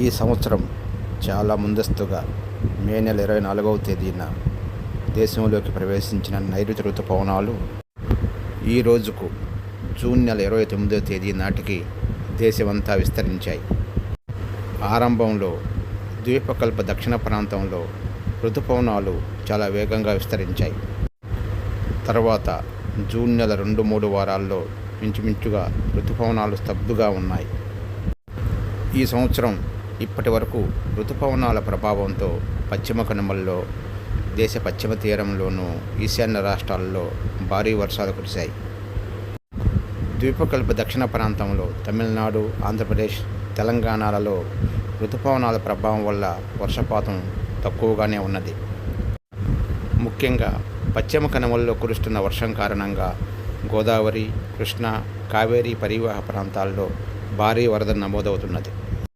ఈ సంవత్సరం చాలా ముందస్తుగా మే నెల ఇరవై నాలుగవ తేదీన దేశంలోకి ప్రవేశించిన నైరుతి ఋతుపవనాలు ఈ రోజుకు జూన్ నెల ఇరవై తొమ్మిదవ తేదీ నాటికి దేశమంతా విస్తరించాయి. ఆరంభంలో ద్వీపకల్ప దక్షిణ ప్రాంతంలో ఋతుపవనాలు చాలా వేగంగా విస్తరించాయి. తర్వాత జూన్ నెల రెండు మూడు వారాల్లో ఇంచుమించుగా ఋతుపవనాలు స్తబ్దుగా ఉన్నాయి. ఈ సంవత్సరం ఇప్పటి వరకు ఋతుపవనాల ప్రభావంతో పశ్చిమ కనుమల్లో దేశ పశ్చిమ తీరంలోనూ ఈశాన్య రాష్ట్రాల్లో భారీ వర్షాలు కురిశాయి. ద్వీపకల్ప దక్షిణ ప్రాంతంలో తమిళనాడు ఆంధ్రప్రదేశ్ తెలంగాణలలో ఋతుపవనాల ప్రభావం వల్ల వర్షపాతం తక్కువగానే ఉన్నది. ముఖ్యంగా పశ్చిమ కనుమల్లో కురుస్తున్న వర్షం కారణంగా గోదావరి కృష్ణా కావేరీ పరివాహ ప్రాంతాల్లో భారీ వరద నమోదవుతున్నది.